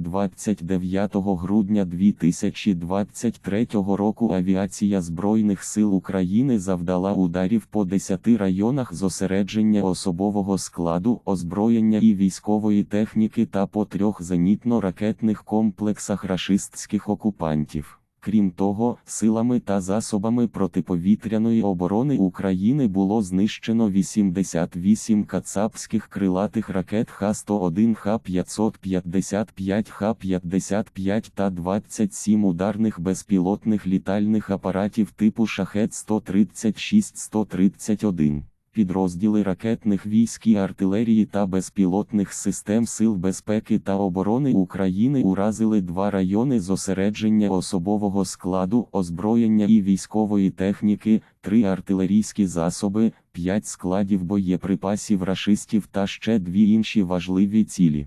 29 грудня 2023 року авіація Збройних сил України завдала ударів по 10 районах зосередження особового складу, озброєння і військової техніки та по трьох зенітно-ракетних комплексах рашистських окупантів. Крім того, силами та засобами протиповітряної оборони України було знищено 88 кацапських крилатих ракет Х-101, Х-555, Х-55 та 27 ударних безпілотних літальних апаратів типу Шахет-136-131. Підрозділи ракетних військ і артилерії та безпілотних систем Сил безпеки та оборони України уразили два райони зосередження особового складу, озброєння і військової техніки, три артилерійські засоби, п'ять складів боєприпасів рашистів та ще дві інші важливі цілі.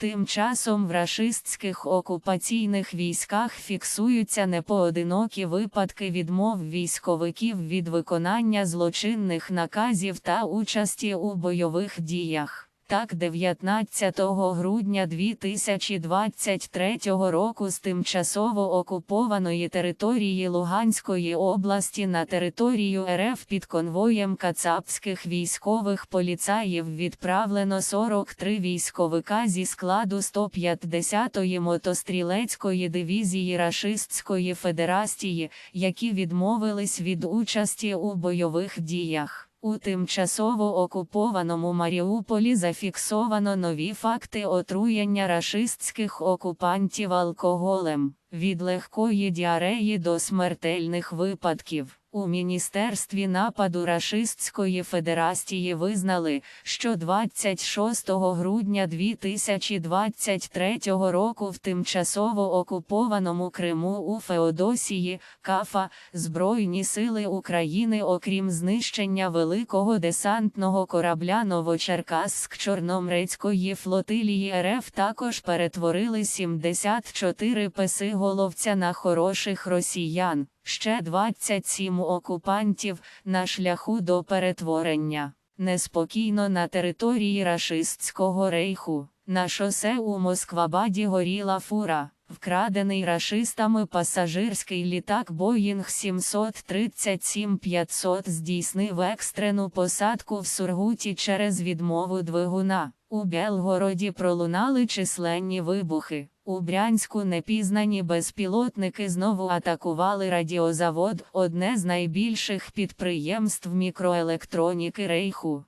Тим часом в рашистських окупаційних військах фіксуються непоодинокі випадки відмов військовиків від виконання злочинних наказів та участі у бойових діях. Так, 19 грудня 2023 року з тимчасово окупованої території Луганської області на територію РФ під конвоєм кацапських військових поліцаїв відправлено 43 військовика зі складу 150-ї мотострілецької дивізії Рашистської Федерації, які відмовились від участі у бойових діях. У тимчасово окупованому Маріуполі зафіксовано нові факти отруєння рашистських окупантів алкоголем від легкої діареї до смертельних випадків. У Міністерстві нападу Рашистської Федерації визнали, що 26 грудня 2023 року в тимчасово окупованому Криму у Феодосії, Кафа, Збройні сили України, окрім знищення великого десантного корабля Новочеркасск Чорноморецької флотилії РФ також перетворили 74 песиголовця на хороших росіян. Ще 27 окупантів на шляху до перетворення. Неспокійно на території рашистського рейху. На шосе у Москвабаді горіла фура. Вкрадений рашистами пасажирський літак Боїнг 737-500 здійснив екстрену посадку в Сургуті через відмову двигуна. У Белгороді пролунали численні вибухи. У Брянську непізнані безпілотники знову атакували радіозавод, одне з найбільших підприємств мікроелектроніки Рейху.